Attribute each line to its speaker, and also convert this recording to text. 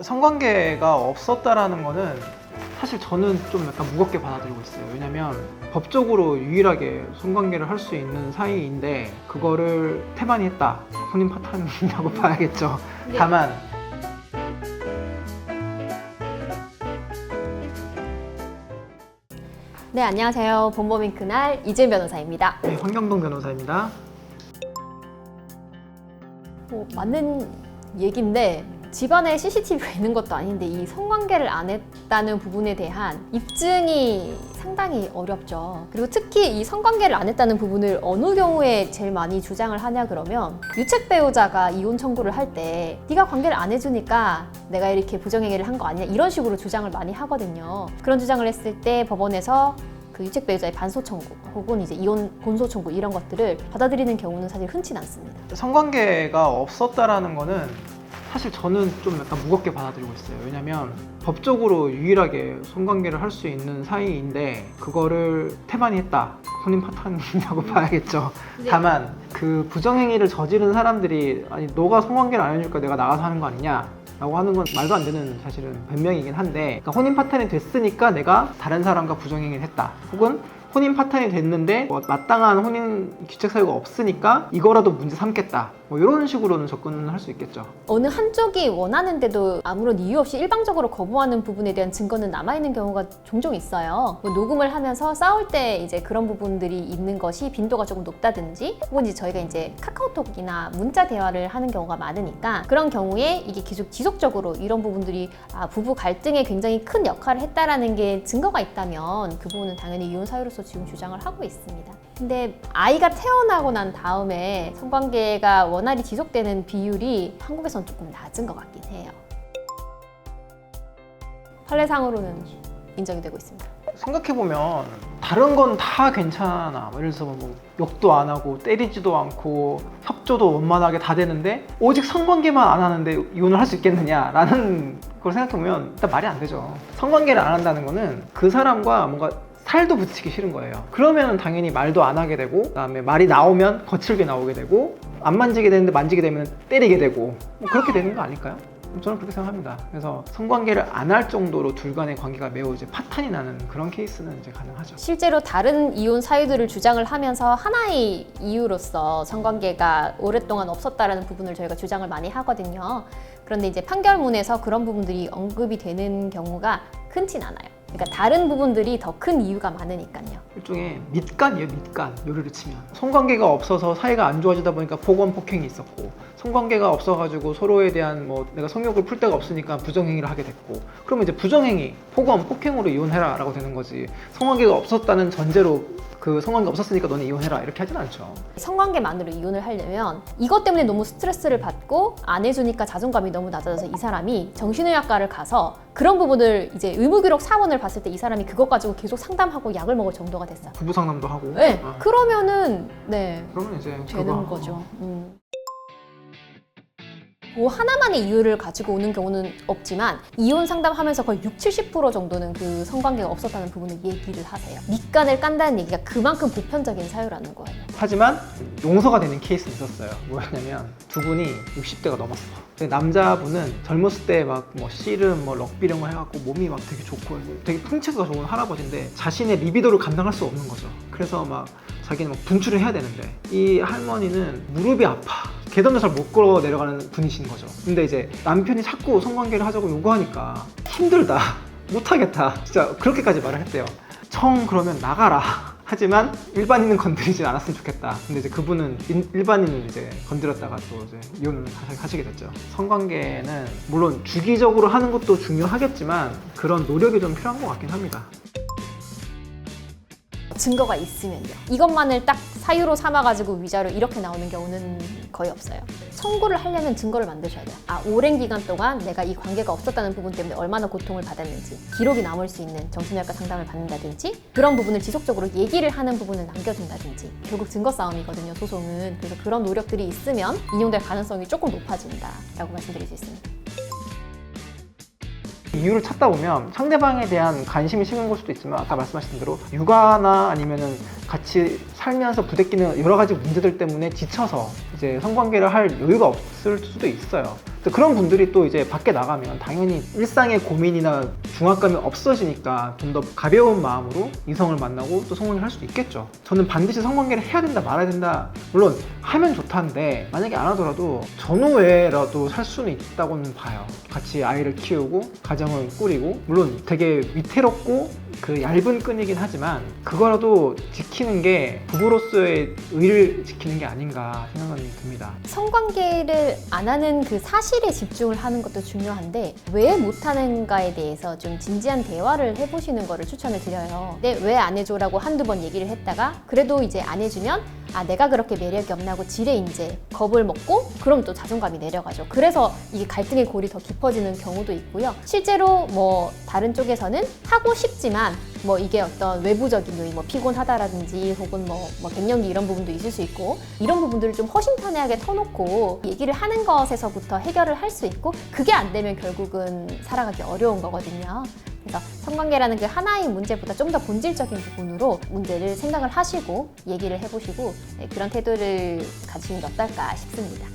Speaker 1: 성관계가 없었다라는 거는 사실 저는 좀 약간 무겁게 받아들이고 있어요. 왜냐면 법적으로 유일하게 성관계를 할 수 있는 사이인데 그거를 태반이 했다. 혼인 파탄이라고 봐야겠죠.
Speaker 2: 네.
Speaker 1: 다만
Speaker 2: 네, 안녕하세요. 본범인 그날 이재 변호사입니다.
Speaker 1: 네, 황경동 변호사입니다.
Speaker 2: 뭐, 맞는 얘기인데 집안에 CCTV가 있는 것도 아닌데 이 성관계를 안 했다는 부분에 대한 입증이 상당히 어렵죠. 그리고 특히 이 성관계를 안 했다는 부분을 어느 경우에 제일 많이 주장을 하냐 그러면 유책 배우자가 이혼 청구를 할 때 네가 관계를 안 해주니까 내가 이렇게 부정행위를 한 거 아니냐 이런 식으로 주장을 많이 하거든요. 그런 주장을 했을 때 법원에서 그 유책 배우자의 반소 청구 혹은 이제 이혼 본소 청구 이런 것들을 받아들이는 경우는 사실 흔치 않습니다.
Speaker 1: 성관계가 없었다라는 거는 사실 저는 좀 약간 무겁게 받아들이고 있어요. 왜냐면 법적으로 유일하게 성관계를 할 수 있는 사이인데 그거를 태반이 했다. 혼인 파탄이라고 봐야겠죠.
Speaker 2: 네.
Speaker 1: 다만 그 부정행위를 저지른 사람들이 아니 너가 성관계를 안 해주니까 내가 나가서 하는 거 아니냐 라고 하는 건 말도 안 되는 사실은 변명이긴 한데 그러니까 혼인 파탄이 됐으니까 내가 다른 사람과 부정행위를 했다 혹은 혼인 파탄이 됐는데 뭐 마땅한 혼인 규책 사유가 없으니까 이거라도 문제 삼겠다 뭐 이런 식으로는 접근을 할수 있겠죠
Speaker 2: 어느 한쪽이 원하는데도 아무런 이유 없이 일방적으로 거부하는 부분에 대한 증거는 남아있는 경우가 종종 있어요. 뭐 녹음을 하면서 싸울 때 이제 그런 부분들이 있는 것이 빈도가 조금 높다든지 혹은 이제 저희가 이제 카카오톡이나 문자 대화를 하는 경우가 많으니까 그런 경우에 이게 계속 지속적으로 이런 부분들이 아, 부부 갈등에 굉장히 큰 역할을 했다라는 게 증거가 있다면 그 부분은 당연히 이혼 사유로서 지금 주장을 하고 있습니다. 근데 아이가 태어나고 난 다음에 성관계가 원활히 지속되는 비율이 한국에선 조금 낮은 것 같긴 해요. 판례상으로는 인정이 되고 있습니다.
Speaker 1: 생각해보면 다른 건 다 괜찮아 뭐 예를 들어서 뭐 욕도 안 하고 때리지도 않고 협조도 원만하게 다 되는데 오직 성관계만 안 하는데 이혼을 할 수 있겠느냐라는 걸 생각해보면 일단 말이 안 되죠 성관계를 안 한다는 거는 그 사람과 뭔가 살도 붙이기 싫은 거예요 그러면 당연히 말도 안 하게 되고 그 다음에 말이 나오면 거칠게 나오게 되고 안 만지게 되는데 만지게 되면 때리게 되고 뭐 그렇게 되는 거 아닐까요? 저는 그렇게 생각합니다. 그래서 성관계를 안 할 정도로 둘 간의 관계가 매우 이제 파탄이 나는 그런 케이스는 이제 가능하죠.
Speaker 2: 실제로 다른 이혼 사유들을 주장을 하면서 하나의 이유로서 성관계가 오랫동안 없었다라는 부분을 저희가 주장을 많이 하거든요. 그런데 이제 판결문에서 그런 부분들이 언급이 되는 경우가 흔진 않아요. 그러니까 다른 부분들이 더 큰 이유가 많으니까요.
Speaker 1: 일종의 밑간이에요, 밑간. 요리를 치면. 성관계가 없어서 사이가 안 좋아지다 보니까 폭언 폭행이 있었고 성관계가 없어가지고 서로에 대한 뭐 내가 성욕을 풀 데가 없으니까 부정행위를 하게 됐고 그러면 이제 부정행위, 폭언, 폭행으로 이혼해라 라고 되는 거지. 성관계가 없었다는 전제로 그 성관계 없었으니까 너는 이혼해라 이렇게 하진 않죠.
Speaker 2: 성관계만으로 이혼을 하려면 이것 때문에 너무 스트레스를 받고 안 해주니까 자존감이 너무 낮아져서 이 사람이 정신의학과를 가서 그런 부분을 이제 의무기록 사원을 봤을 때 이 사람이 그것 가지고 계속 상담하고 약을 먹을 정도가 됐어요.
Speaker 1: 부부 상담도 하고.
Speaker 2: 네,
Speaker 1: 어.
Speaker 2: 그러면은 네
Speaker 1: 그러면 이제
Speaker 2: 되는
Speaker 1: 그거-
Speaker 2: 거죠. 음. 그 하나만의 이유를 가지고 오는 경우는 없지만 이혼 상담하면서 거의 6, 70% 정도는 그 성관계가 없었다는 부분을 얘기를 하세요. 밑간을 깐다는 얘기가 그만큼 보편적인 사유라는 거예요.
Speaker 1: 하지만 용서가 되는 케이스는 있었어요. 뭐였냐면 두 분이 60대가 넘었어. 근데 남자분은 젊었을 때 막 뭐 씨름, 뭐 럭비 이런 거 해갖고 몸이 막 되게 좋고 되게 풍채가 좋은 할아버지인데 자신의 리비도를 감당할 수 없는 거죠. 그래서 막 자기는 막 분출을 해야 되는데 이 할머니는 무릎이 아파. 계단도 잘못 걸어 내려가는 분이신 거죠. 근데 이제 남편이 자꾸 성관계를 하자고 요구하니까 힘들다. 못하겠다. 진짜 그렇게까지 말을 했대요. 청 그러면 나가라. 하지만 일반인은 건드리지 않았으면 좋겠다. 근데 이제 그분은 인- 일반인을 이제 건드렸다가 또 이제 이혼을 하- 하시게 됐죠. 성관계는 물론 주기적으로 하는 것도 중요하겠지만 그런 노력이 좀 필요한 것 같긴 합니다.
Speaker 2: 증거가 있으면요. 이것만을 딱 사유로 삼아가지고 위자료 이렇게 나오는 경우는 거의 없어요. 청구를 하려면 증거를 만드셔야 돼요. 아, 오랜 기간 동안 내가 이 관계가 없었다는 부분 때문에 얼마나 고통을 받았는지 기록이 남을 수 있는 정신의학과 상담을 받는다든지 그런 부분을 지속적으로 얘기를 하는 부분을 남겨둔다든지 결국 증거 싸움이거든요, 소송은. 그래서 그런 노력들이 있으면 인용될 가능성이 조금 높아진다라고 말씀드릴 수 있습니다.
Speaker 1: 이유를 찾다 보면 상대방에 대한 관심이 식은 걸 수도 있지만 아까 말씀하신 대로 육아나 아니면은 같이 살면서 부대끼는 여러 가지 문제들 때문에 지쳐서 이제 성관계를 할 여유가 없을 수도 있어요. 그런 분들이 또 이제 밖에 나가면 당연히 일상의 고민이나 중압감이 없어지니까 좀 더 가벼운 마음으로 이성을 만나고 또 성관계를 할 수도 있겠죠. 저는 반드시 성관계를 해야 된다 말아야 된다 물론 하면 좋다는데 만약에 안 하더라도 전후에라도 살 수는 있다고는 봐요. 같이 아이를 키우고 가정을 꾸리고 물론 되게 위태롭고 그 얇은 끈이긴 하지만 그거라도 지키는 게 부부로서의 의를 지키는 게 아닌가 생각이 듭니다.
Speaker 2: 성관계를 안 하는 그 사실에 집중을 하는 것도 중요한데 왜 못하는가에 대해서 좀 진지한 대화를 해보시는 거를 추천을 드려요. 근데 왜 안 해줘라고 한두 번 얘기를 했다가 그래도 이제 안 해주면 아 내가 그렇게 매력이 없나 하고 지레 이제 겁을 먹고 그럼 또 자존감이 내려가죠. 그래서 이게 갈등의 골이 더 깊어지는 경우도 있고요. 실제로 뭐 다른 쪽에서는 하고 싶지만 뭐 이게 어떤 외부적인 요인, 뭐 피곤하다라든지 혹은 뭐, 뭐 갱년기 이런 부분도 있을 수 있고 이런 부분들을 좀 허심탄회하게 터놓고 얘기를 하는 것에서부터 해결을 할 수 있고 그게 안 되면 결국은 살아가기 어려운 거거든요. 그래서 성관계라는 그 하나의 문제보다 좀 더 본질적인 부분으로 문제를 생각을 하시고 얘기를 해보시고 네, 그런 태도를 가지시는 게 어떨까 싶습니다.